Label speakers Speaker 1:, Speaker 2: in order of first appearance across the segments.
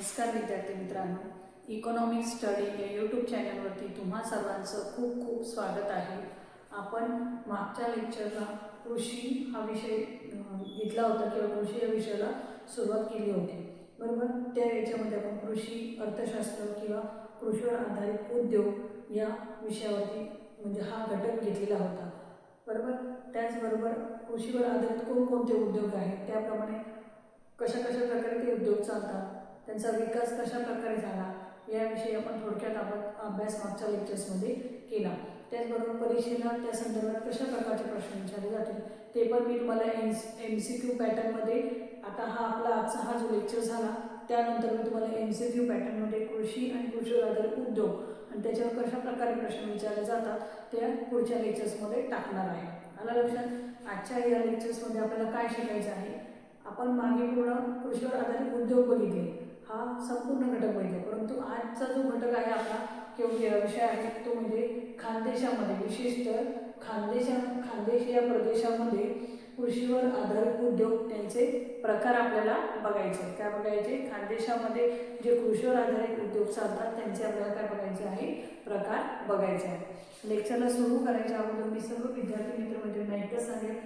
Speaker 1: नमस्कार विद्यार्थी मित्रांनो. इकॉनॉमिक स्टडी या यूट्यूब चॅनलवरती तुम्हा सर्वांचं खूप खूप स्वागत आहे. आपण मागच्या लेक्चरला कृषी हा विषय घेतला होता किंवा कृषी या विषयाला सुरुवात केली होती. बरोबर? त्या याच्यामध्ये आपण कृषी अर्थशास्त्र किंवा कृषीवर आधारित उद्योग या विषयावरती म्हणजे हा घटक घेतलेला होता. बरोबर? त्याचबरोबर कृषीवर आधारित कोणकोणते उद्योग आहेत? त्याप्रमाणे कशा कशा प्रकारे ते उद्योग चालतात? त्यांचा विकास कशा प्रकारे झाला याविषयी आपण थोडक्यात आपण अभ्यास मागच्या लेक्चर्समध्ये केला. त्याचबरोबर परीक्षेला त्या संदर्भात कशा प्रकारचे प्रश्न विचारले जातील ते पण मी तुम्हाला एम एम सी क्यू पॅटर्नमध्ये आता हा आपला आजचा हा जो लेक्चर झाला त्यानंतर मी तुम्हाला एम सी क्यू पॅटर्नमध्ये कृषी आणि कृषीवर आधारित उद्योग आणि त्याच्यावर कशा प्रकारे प्रश्न विचारले जातात त्या पुढच्या लेक्चर्समध्ये टाकणार आहे. आला लक्षात? आजच्या या लेक्चर्समध्ये आपल्याला काय शिकायचं आहे? आपण मागे पूर्ण कृषीवर आधारित उद्योग बघितले. हा संपूर्ण घटक बघितला. परंतु आजचा जो घटक आहे आपला किंवा म्हणजे विषय आहे तो म्हणजे खानदेशामध्ये विशेषतः खानदेशा खानदेश या प्रदेशामध्ये कृषीवर आधारित उद्योग त्यांचे प्रकार आपल्याला बघायचे आहेत. काय बघायचे? खानदेशामध्ये जे कृषीवर आधारित उद्योग चालतात त्यांचे आपल्याला काय बघायचे आहे? प्रकार बघायचे आहे लेक्चरला सुरू करायच्या अगोदर मी सर्व विद्यार्थी मित्र म्हणजे एकच सांगेल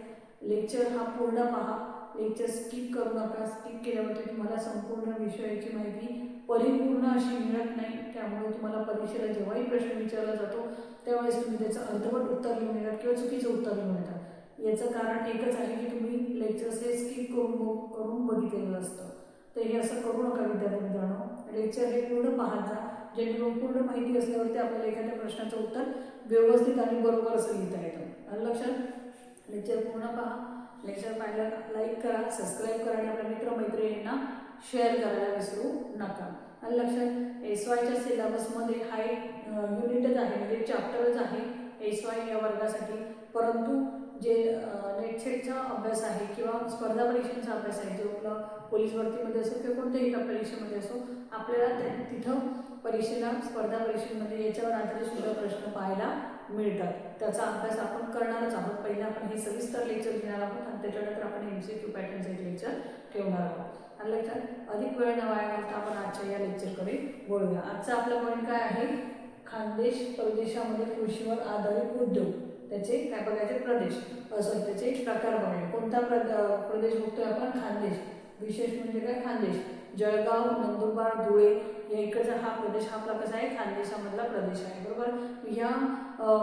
Speaker 1: लेक्चर हा पूर्ण पहा. लेक्चर स्किप करू नका. स्किप केल्यावरती तुम्हाला संपूर्ण विषयाची माहिती परिपूर्ण अशी मिळत नाही. त्यामुळे तुम्हाला परीक्षेला जेव्हाही प्रश्न विचारला जातो त्यावेळेस तुम्ही त्याचं अर्धवट उत्तर लिहून येतात किंवा चुकीचं उत्तर लिहून येतात याचं कारण एकच आहे की तुम्ही लेक्चर्स हे स्किप करून करून बघितलेलं असतं. तर हे असं करू नका विद्यार्थी मित्रांनो. लेक्चर हे पूर्ण पाहत जा. जेणेकरून पूर्ण माहिती असल्यावरती आपल्याला एखाद्या प्रश्नाचं उत्तर व्यवस्थित आणि बरोबर असं लिहिता येतं. आणि लक्षात? लेक्चर पूर्ण पहा. लेक्चर पाहिलं लाईक करा सबस्क्राईब करा आणि आपल्या मित्रमैत्रिणींना शेअर करायला विसरू नका. आणि लक्षात एस वायच्या सिलेबसमध्ये हा एक युनिटच आहे म्हणजे चॅप्टरच आहे एस वाय या वर्गासाठी. परंतु जे नेट सेटचा अभ्यास आहे किंवा स्पर्धा परीक्षांचा अभ्यास आहे जो आपला पोलीस भरतीमध्ये असो किंवा कोणत्याही एका परीक्षेमध्ये असो आपल्याला त्या तिथं परीक्षेला स्पर्धा परीक्षेमध्ये याच्यावर आधारित सुद्धा प्रश्न पाहायला मिळतात. त्याचा अभ्यास आपण करणारच आहोत. पहिले आपण हे सविस्तर लेक्चर घेणार आहोत आणि त्याच्यानंतर आपण एम सी क्यू पॅटर्नचं एक लेक्चर ठेवणार आहोत. आणि लक्षात अधिक वेळ न वाया घालता आपण आजच्या या लेक्चरकडे बोलूया आजचा आपला पॉईंट काय आहे? खानदेश प्रदेशामध्ये कृषीवर आधारित उद्योग. त्याचे काय बघायचे? प्रदेश. असं त्याचे प्रकार बघायचे. कोणता प्र प्रदेश बघतोय आपण? खानदेश. विशेष म्हणजे काय? खानदेश. जळगाव नंदुरबार धुळे या इकडचा हा प्रदेश हा आपला कसा आहे. खानदेशामधला प्रदेश आहे. बरोबर? या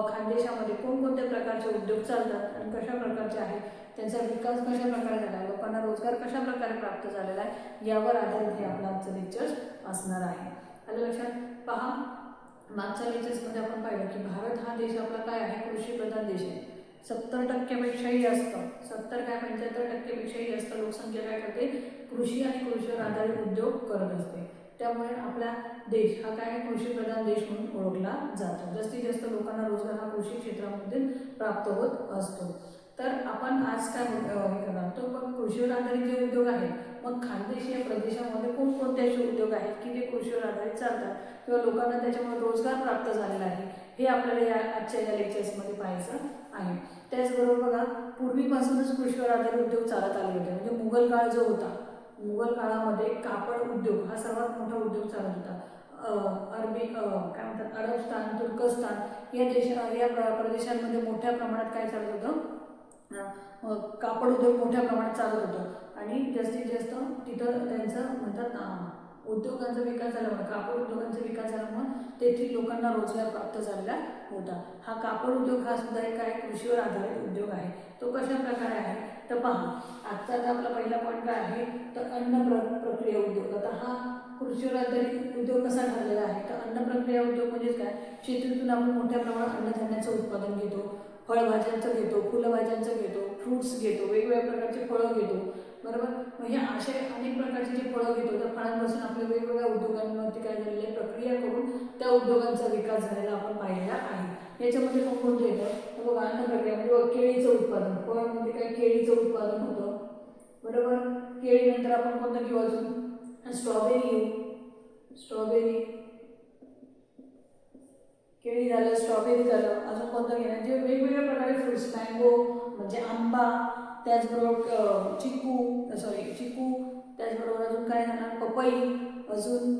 Speaker 1: खानदेशामध्ये कोणकोणत्या प्रकारचे उद्योग चालतात आणि कशा प्रकारचे आहेत? त्यांचा विकास कशा प्रकारे झाला? आहे लोकांना रोजगार कशा प्रकारे प्राप्त झालेला आहे? यावर आधारित हे आपलं आजचं लेक्चर्स असणार आहे. आलं लक्षात? पहा मागच्या लेक्चर्समध्ये आपण पाहिलं की भारत हा देश आपला काय आहे? कृषी प्रधान देश आहे. सत्तर टक्क्यापेक्षाही जास्त. सत्तर काय पंच्याहत्तर टक्क्यापेक्षाही जास्त लोकसंख्या काय करते? कृषी आणि कृषीवर आधारित उद्योग करत असते. त्यामुळे आपला देश हा काय? कृषी प्रधान देश म्हणून ओळखला जातो. जास्तीत जास्त लोकांना रोजगार हा कृषी क्षेत्रामध्ये प्राप्त होत असतो. तर आपण आज काय म्हणतो हे करणार? तो मग कृषीवर आधारित जे उद्योग आहेत मग खानदेशीय या प्रदेशामध्ये कोणकोणते असे उद्योग आहेत की जे कृषीवर आधारित चालतात किंवा लोकांना त्याच्यामुळे रोजगार प्राप्त झालेला आहे हे आपल्याला या आजच्या या लेक्चर्समध्ये पाहायचं आहे. त्याचबरोबर बघा पूर्वीपासूनच कृषीवर आधारित उद्योग चालत आले होते. म्हणजे मुघल काळ जो होता मुघल काळामध्ये कापड उद्योग हा सर्वात मोठा उद्योग चालत होता. अरबी काय म्हणतात अरबस्थान तुर्कस्तान या देशा या प्र- प्रदेशांमध्ये मोठ्या प्रमाणात काय चालत होतं? कापड उद्योग मोठ्या प्रमाणात चालत होतो. आणि जास्तीत जास्त तिथं त्यांचं म्हणतात ना उद्योगांचा विकास झाल्यामुळे कापड उद्योगांचा विकास झाल्यामुळे तेथील लोकांना रोजगार प्राप्त झालेला होता. हा कापड उद्योग हा सुद्धा एक आहे कृषीवर आधारित उद्योग आहे. तो कशा प्रकारे आहे? तर पहा आजचा जर आपला पहिला पॉईंट काय आहे? तर अन्न प्र प्रक्रिया उद्योग. आता हा कृषीवर आधारित उद्योग कसा ठरलेला आहे? तर अन्न प्रक्रिया उद्योग म्हणजेच काय? शेतीतून आपण मोठ्या प्रमाणात अन्नधान्याचं उत्पादन घेतो. फळभाज्यांचं घेतो फुलभाज्यांचं घेतो फ्रुट्स घेतो वेगवेगळ्या प्रकारचे फळं घेतो. बरोबर? मग हे असे अनेक प्रकारचे जे फळं घेतो त्या फळांपासून आपल्या वेगवेगळ्या उद्योगांवरती काय झालेलं आहे प्रक्रिया करून त्या उद्योगांचा विकास झालेला आपण पाहिलेला आहे. याच्यामध्ये कोणकोणतं येतं? तर बघा अन्न प्रक्रिया म्हणजे केळीचं उत्पादन. फळ म्हणजे काय केळीचं उत्पादन होतं? बरोबर? केळीनंतर आपण कोणतं घेऊ अजून? स्ट्रॉबेरी स्ट्रॉबेरी केळी झालं स्ट्रॉबेरी झालं अजून कोणतं घेणार? जे वेगवेगळ्या प्रकारे फ्रुट्स मँगो म्हणजे आंबा त्याचबरोबर चिकू सॉरी चिकू त्याचबरोबर अजून काय झालं पपई अजून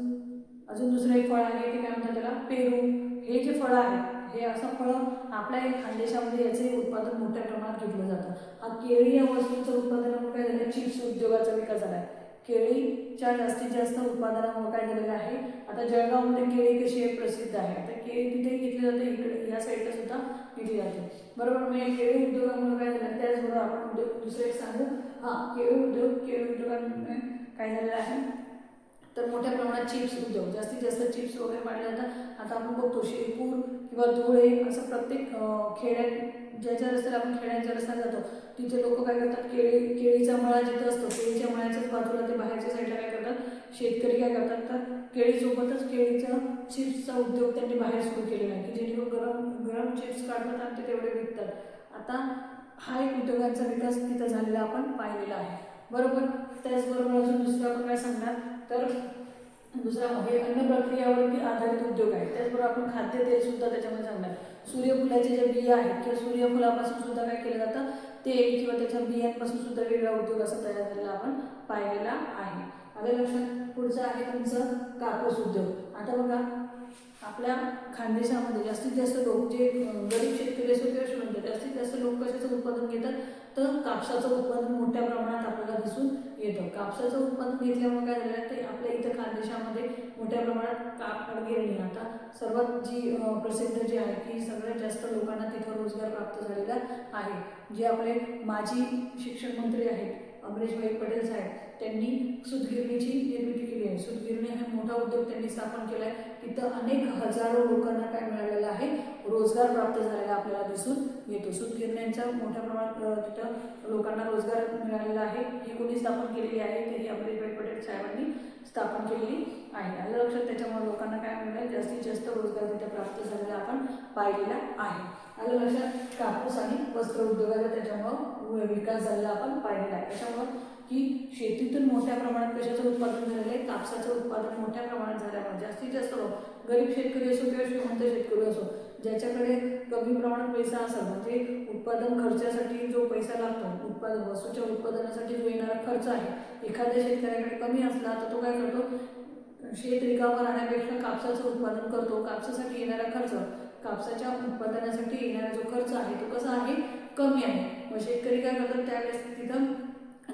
Speaker 1: अजून दुसरं एक फळ आहे ते काय म्हणतात त्याला? पेरू. हे जे फळं आहे हे असं फळं आपल्या खानदेशामध्ये याचे उत्पादन मोठ्या प्रमाणात घेतलं जातं. हा केळी या वस्तूचं उत्पादनामुळे काय झालं चिप्स उद्योगाचा विकास झाला आहे केळीच्या जास्तीत जास्त उत्पादनामुळे काय झालेलं आहे? आता जळगावमध्ये केळी कशी प्रसिद्ध आहे. आता केळी तिथे घेतली जाते इकडे या साईडला सुद्धा घेतली जाते. बरोबर? मी या केळी उद्योगामुळे काय झालं? त्याचबरोबर आपण उद्योग दुसरं एक सांगू. हां केळी उद्योग केळी उद्योगांमुळे काय झालेलं आहे? तर मोठ्या प्रमाणात चिप्स उद्योग जास्तीत जास्त चिप्स वगैरे पाडले जातात. आता आपण बघतो शिरपूर किंवा धुळे असं प्रत्येक खेड्यात ज्या ज्या रस्त्याला आपण खेड्यांच्या रस्त्याला जातो तिथे लोक काय करतात? केळी केळीचा मळा जिथं असतो केळीच्या मळ्याच्याच बाजूला ते बाहेरच्या साईडला काय करतात? शेतकरी काय करतात? तर केळीसोबतच केळीचा चिप्सचा उद्योग त्यांनी बाहेर सुरू केलेला आहे की जेणेकरून गरम गरम चिप्स काढतात आणि ते तेवढे विकतात. आता हा एक उद्योगांचा विकास तिथं झालेला आपण पाहिलेला आहे. बरोबर? त्याचबरोबर अजून दुसरं आपण काय सांगणार? तर दुसरा हे अन्न प्रक्रियावरती आधारित उद्योग आहे. त्याचबरोबर आपण खाद्यतेल सुद्धा त्याच्यामध्ये सांगणार. सूर्यफुलाचे जे बिया आहेत किंवा सूर्यफुलापासून सुद्धा काय केलं जातं? तेल किंवा त्याच्या बियांपासून सुद्धा वेगळा उद्योग असा तयार झालेला आपण पाहिलेला आहे. आलं लक्षात पुढचं आहे तुमचं कापूस उद्योग. आता बघा आपल्या खानदेशामध्ये जास्तीत जास्त लोक जे गरीब शेतकरी असतो किंवा श्रीमंत जास्तीत जास्त लोक कशाचं उत्पादन घेतात? तर कापसाचं उत्पादन मोठ्या प्रमाणात आपल्याला दिसून येतं. कापसाचं उत्पादन घेतल्यामुळे काय झालं ते आपल्या इथं खानदेशामध्ये मोठ्या प्रमाणात कापड गिरणी आता सर्वात जी प्रसिद्ध जी आहे की सगळ्यात जास्त लोकांना तिथं रोजगार प्राप्त झालेला आहे. जे आपले माजी शिक्षण मंत्री आहेत अमरीशभाई पटेल साहेब त्यांनी सुतगिरणीची निर्मिती केली आहे. सुतगिरणी हा मोठा उद्योग त्यांनी स्थापन केला आहे. तिथं अनेक हजारो लोकांना काय मिळालेलं आहे? रोजगार प्राप्त झालेला आपल्याला दिसून येतो. सुतगिरण्यांचा मोठ्या प्रमाणात तिथं लोकांना रोजगार मिळालेला आहे. ही कोणी स्थापन केलेली आहे? ते ही अमरीशभाई पटेल साहेबांनी स्थापन केलेली आहे. आलं लक्षात? त्याच्यामुळे लोकांना काय मिळेल? जास्तीत जास्त रोजगार तिथे प्राप्त झालेला आपण पाहिलेला आहे. आलं लक्षात? कापूस आणि वस्त्र उद्योगाचा त्याच्यामुळं विकास झालेला आपण पाहिलेला आहे. त्याच्यामुळं की शेतीतून मोठ्या प्रमाणात कशाचं उत्पादन झालेलं आहे? कापसाचं उत्पादन मोठ्या प्रमाणात झाल्यामुळे जास्तीत जास्त लोक गरीब शेतकरी असो किंवा श्रीमंत शेतकरी असो ज्याच्याकडे कमी प्रमाणात पैसा असा म्हणजे उत्पादन खर्चासाठी जो पैसा लागतो उत्पादन वस्तूच्या उत्पादनासाठी जो येणारा खर्च आहे एखाद्या शेतकऱ्याकडे कमी असला तर तो काय करतो? शेत रिकावर राहण्यापेक्षा कापसाचं उत्पादन करतो. कापसासाठी येणारा खर्च कापसाच्या उत्पादनासाठी येणारा जो खर्च आहे तो कसा आहे? कमी आहे. मग शेतकरी काय करतात? त्यावेळेस तिथं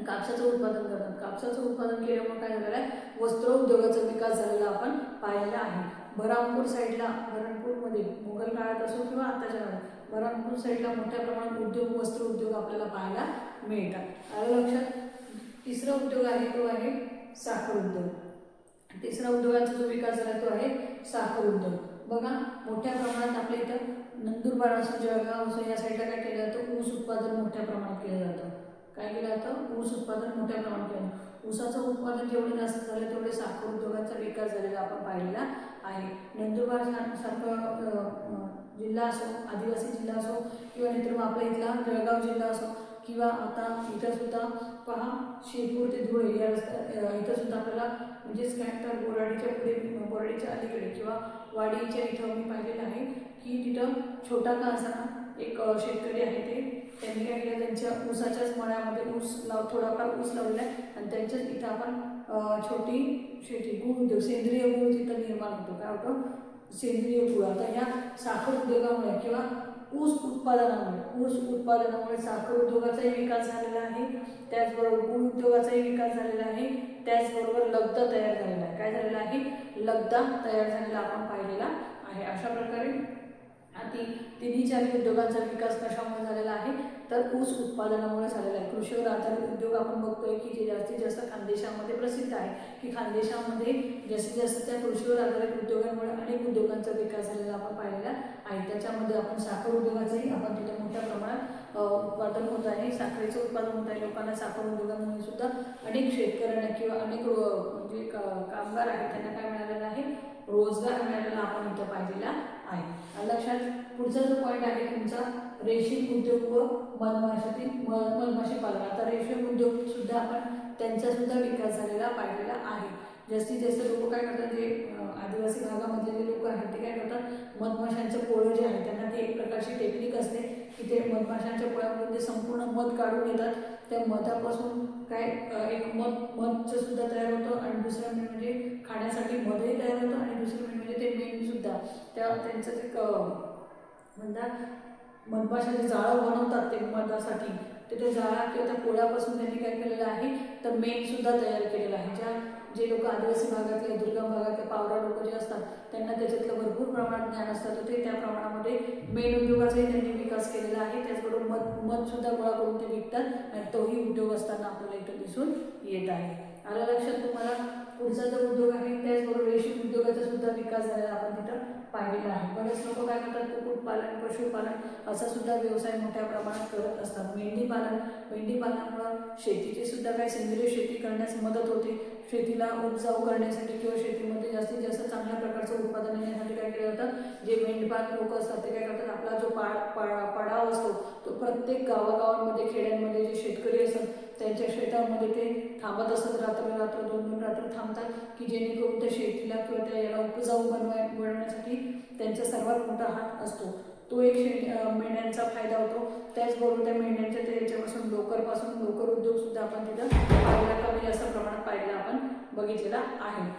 Speaker 1: कापसाचं उत्पादन करतात. कापसाचं उत्पादन केल्यामुळे काय झालेलं आहे? वस्त्र उद्योगाचा विकास झालेला आपण पाहिलेला आहे. बरामपूर साईडला बरणपूरमध्ये मुघल काळात असो किंवा आताच्या काळात बरामपूर साईडला मोठ्या प्रमाणात उद्योग वस्त्र उद्योग आपल्याला पाहायला मिळतात. आलं लक्षात? तिसरा उद्योग आहे तो आहे साखर उद्योग. तिसरा उद्योगाचा जो विकास झाला तो आहे साखर उद्योग. बघा मोठ्या प्रमाणात आपल्या इथं नंदुरबार असो जळगाव असो या साईडला काय केलं जातं? ऊस उत्पादन मोठ्या प्रमाणात केलं जातं. होतं ऊस उत्पादन मोठ्या प्रमाणात केलं ऊसाचं उत्पादन जेवढे जास्त झालं तेवढे साखर उद्योगाचा विकास झालेला आपण पाहिलेला आहे. नंदुरबार सारखं जिल्हा असो आदिवासी जिल्हा असो किंवा नाहीतर मग आपला इथला जळगाव जिल्हा असो किंवा आता इथं सुद्धा पहा शिरपूर ते धुळे या रस्त्या इथं सुद्धा आपल्याला म्हणजेच काय तर बोराडीच्या पुढे बोराडीच्या अलीकडे किंवा वाडीच्या इथं मी पाहिलेलं आहे की तिथं छोटा का असा एक शेतकरी आहे ते त्यांनी काय केलं? त्यांच्या ऊसाच्याच मळ्यामध्ये ऊस लाव थोडाफार ऊस लावलेला आहे आणि त्यांच्याच इथं आपण छोटी शेती गुळ उद्योग सेंद्रिय गुळ तिथं निर्माण होतो. काय होतो? सेंद्रिय गुळ. आता ह्या साखर उद्योगामुळे किंवा ऊस उत्पादनामुळे ऊस उत्पादनामुळे साखर उद्योगाचाही विकास झालेला आहे. त्याचबरोबर गुळ उद्योगाचाही विकास झालेला आहे. त्याचबरोबर लगदा तयार झालेला आहे. काय झालेला आहे? लगदा तयार झालेला आपण पाहिलेला आहे. अशा प्रकारे आणि ती तिन्ही चारही उद्योगांचा विकास कशामुळे झालेला आहे तर ऊस उत्पादनामुळे झालेला आहे. कृषीवर आधारित उद्योग आपण बघतोय की जे जास्तीत जास्त खानदेशामध्ये प्रसिद्ध आहे. की खानदेशामध्ये जास्तीत जास्त त्या कृषीवर आधारित उद्योगांमुळे अनेक उद्योगांचा विकास झालेला आपण पाहिलेला आहे. त्याच्यामध्ये आपण साखर उद्योगाचंही आपण तिथे मोठ्या प्रमाणात उत्पादन होत आहे. साखरेचं उत्पादन होत आहे. लोकांना साखर उद्योगांमुळे सुद्धा अनेक शेतकऱ्यांना किंवा अनेक रो- म्हणजे का- कामगार आहेत. त्यांना काय मिळालेलं आहे? रोजगार मिळालेला आपण इथं पाहिलेला आहे. लक्षात पुढचा जो पॉईंट आहे तुमचा रेशीम उद्योग व मधमाशातील मधमाशी पालन आता रेशीम उद्योग सुद्धा आपण त्यांचा सुद्धा विकास झालेला पाहिलेला आहे. जास्तीत जास्त लोक काय करतात जे आदिवासी भागामधले जे लोक आहेत ते काय करतात मधमाशांचं पोळं जे आहे त्यांना ते एक प्रकारची टेक्निक असते की ते मधमाशांच्या पोळ्यामधून ते संपूर्ण मध काढून येतात त्या मधापासून काय एक मध मधचं सुद्धा तयार होतं आणि दुसरं म्हणजे खाण्यासाठी मधही तयार होतं आणि दुसरं म्हणजे त्या त्यांचं ते क म्हणतात मधमाशाचे जाळं बनवतात ते मधासाठी. तर ते जाळा किंवा त्या पोळ्यापासून त्यांनी काय केलेलं आहे तर मेणसुद्धा तयार केलेलं आहे. ज्या जे लोक आदिवासी भागातले दुर्गम भागातले पावरा लोक जे असतात त्यांना त्याच्यातलं भरपूर प्रमाणात ज्ञान असतं. तर ते त्या प्रमाणामध्ये मेण उद्योगाचाही त्यांनी विकास केलेला आहे. त्याचबरोबर मध मधसुद्धा गोळा करून ते विकतात आणि तोही उद्योग असताना आपल्याला इथं दिसून येत आहे. आलं लक्षात तुम्हाला? पुढचा जो उद्योग आहे त्याचबरोबर रेशीम उद्योगाचा सुद्धा विकास झालेला आपण तिथं पाहिलेला आहे. बरेच लोक काय करतात कुक्कुटपालन पशुपालन असा सुद्धा व्यवसाय मोठ्या प्रमाणात करत असतात. मेंढीपालन मेंढीपालनामुळं शेतीची सुद्धा काय सेंद्रिय शेती करण्यास मदत होते. शेतीला उपजाऊ करण्यासाठी किंवा शेतीमध्ये जास्तीत जास्त चांगल्या प्रकारचं उत्पादन येण्यासाठी काय केलं जातं? जे मेंढपाल लोक असतात ते काय करतात? आपला जो पाड पाडा पडाव असतो तो प्रत्येक गावागावांमध्ये खेड्यांमध्ये जे शेतकरी असतात शेतामध्ये ते थांबत असतात रात्र रात्र दोन दोन रात्र थांबतात की जेणेकरून त्या शेतीला किंवा त्या याला उपजाऊ बनवाय बनवण्यासाठी त्यांचा सर्वात मोठा हात असतो. तो एक शे मेंढ्यांचा फायदा होतो. त्याचबरोबर त्या मेंढ्यांच्या ते याच्यापासून लोकरपासून लोकर उद्योगसुद्धा आपण तिथं पाहिला कमी जास्त प्रमाणात पाहिला आपण बघितलेला आहे.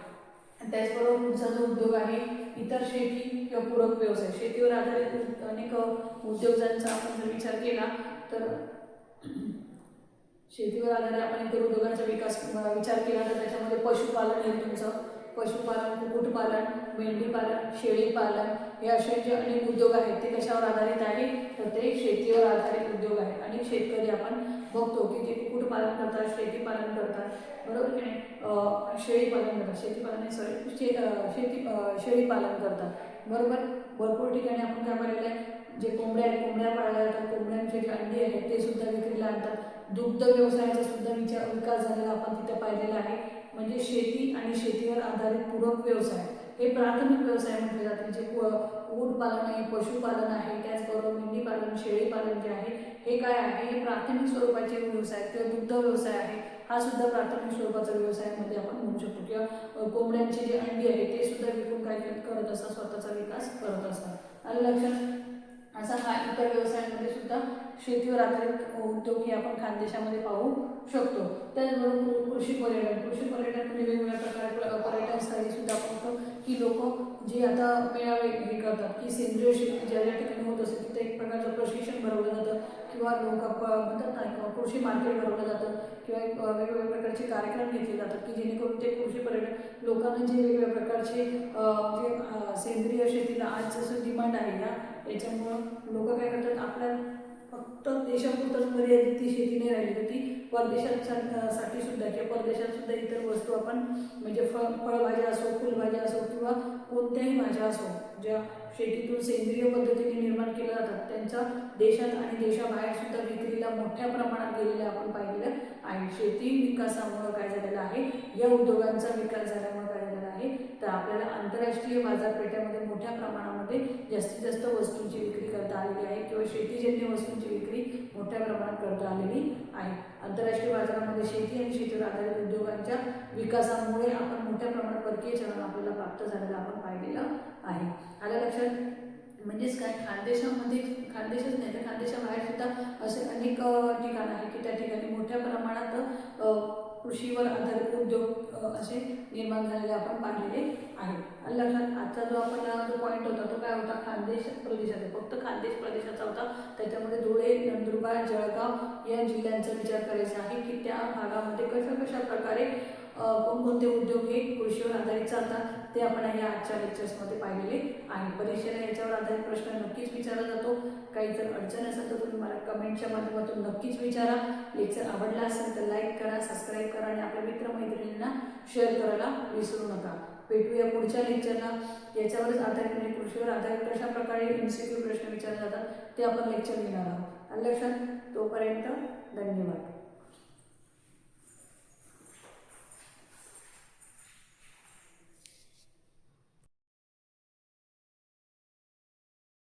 Speaker 1: त्याचबरोबर पुढचा जो उद्योग आहे इतर शेती किंवा पूरक व्यवसाय. शेतीवर आधारित अनेक उद्योगांचा आपण जर विचार केला तर शेतीवर आधारित आपण इतर उद्योगांचा विकास विचार केला तर त्याच्यामध्ये पशुपालन हे तुमचं. पशुपालन कुक्कुटपालन मेंढीपालन शेळीपालन हे असे जे अनेक उद्योग आहेत ते कशावर आधारित आहे? तर ते शेतीवर आधारित उद्योग आहेत. आणि शेतकरी आपण बघतो की ते कुक्कुटपालन करतात शेतीपालन करतात. बरोबर की नाही? शेळीपालन करतात. शेतीपालन नाही सॉरी शे शेती शेळीपालन करतात. बरोबर? भरपूर ठिकाणी आपण काय पाहिलेलं आहे जे कोंबड्या आहेत कोंबड्या पाळल्या जातात. कोंबड्यांचे जे अंडी आहेत ते सुद्धा विक्रीला आणतात. दुग्ध व्यवसायाचा सुद्धा विचार विकास झालेला आपण तिथे पाहिलेला आहे. म्हणजे शेती आणि शेतीवर आधारित पूरक व्यवसाय. हे प्राथमिक व्यवसाय म्हटले जाते. जे कुक्कुटपालन आहे पशुपालन आहे त्याचबरोबर मेंढीपालन शेळीपालन जे आहे हे काय आहे? हे प्राथमिक स्वरूपाचे व्यवसाय किंवा दुग्ध व्यवसाय आहे. हा सुद्धा प्राथमिक स्वरूपाचा व्यवसायामध्ये आपण म्हणू शकतो. किंवा कोंबड्यांची जी अंडी आहे ते सुद्धा विकून काय करत असतात? स्वतःचा विकास करत असतात. आणि लक्षात असा हा इतर व्यवसायांमध्ये सुद्धा शेतीवर आधारित उद्योग हे आपण खानदेशामध्ये पाहू शकतो. त्याचबरोबर कृषी पर्यटन कृषी पर्यटन म्हणजे वेगवेगळ्या प्रकारे पर्यटन स्थळी सुद्धा आपण बघतो की लोक जे आता मेळावे हे करतात की सेंद्रिय शेती ज्या ज्या ठिकाणी होत असते तिथे एक प्रकारचं प्रशिक्षण भरवलं जातं किंवा लोक म्हणतात ना किंवा कृषी मार्केट भरवलं जातं किंवा एक वेगवेगळ्या प्रकारचे कार्यक्रम घेतले जातात की जेणेकरून ते कृषी पर्यटन लोकांना जे वेगवेगळ्या प्रकारचे जे सेंद्रिय शेतीला आज जसं डिमांड आहे ना याच्यामुळं लोक काय करतात आपल्या फक्त देशापुरतच मर्यादित ती शेती नाही राहिली तर ती परदेशात सा- साठी सुद्धा किंवा परदेशात सुद्धा इतर वस्तू आपण म्हणजे फळ फळभाज्या असो फुलभाज्या असो किंवा कोणत्याही भाज्या असो ज्या शेतीतून सेंद्रिय पद्धतीने निर्माण केल्या जातात त्यांचा देशात आणि देशाबाहेर सुद्धा विक्रीला मोठ्या प्रमाणात गेलेलं आपण पाहिलेलं आहे. शेती विकासामुळं काय झालेलं आहे या उद्योगांचा विकास झाल्यामुळे काय आहे तर आपल्याला आंतरराष्ट्रीय बाजारपेठेमध्ये मोठ्या प्रमाणामध्ये जास्तीत जास्त वस्तूंची विक्री करता आलेली आहे किंवा शेतीजन्य वस्तूंची विक्री मोठ्या प्रमाणात करता आलेली आहे. आंतरराष्ट्रीय बाजारामध्ये शेती आणि शेतीवर आधारित उद्योगांच्या विकासामुळे आपण मोठ्या प्रमाणात परकीय चलन आपल्याला प्राप्त झालेलं आपण पाहिलेलं आहे. आलं लक्षात? म्हणजेच काय? खानदेशामध्ये खानदेशच नाही तर खानदेशाबाहेर सुद्धा असे अनेक ठिकाण आहे की त्या ठिकाणी मोठ्या प्रमाणात कृषीवर आधारित उद्योग असे निर्माण झालेले आपण पाहिलेले आहे. आणि लक्षात आजचा जो आपण जो पॉईंट होता तो काय होता? खानदेश प्रदेशाचा फक्त खानदेश प्रदेशाचा होता. त्याच्यामध्ये धुळे नंदुरबार जळगाव या जिल्ह्यांचा विचार करायचा आहे की त्या भागामध्ये कशा कशा प्रकारे कोणकोणते उद्योग हे कृषीवर आधारित चालतात ते आपण या आजच्या लेक्चर्समध्ये पाहिलेले आहे. परीक्षेला याच्यावर आधारित प्रश्न नक्कीच विचारला जातो. काही जर अडचण असेल तर तुम्ही कमेंटच्या माध्यमातून नक्कीच विचारा. लेक्चर आवडला असेल तर लाईक करा सबस्क्राईब करा आणि आपल्या मित्रमैत्रिणींना शेअर करायला विसरू नका. भेटूया पुढच्या लेक्चरला. याच्यावरच आधारित म्हणजे कृषीवर आधारित कशा प्रकारे एम प्रश्न विचारले जातात ते आपण लेक्चर घेणार आहोत. आणि लक्षात तोपर्यंत धन्यवाद.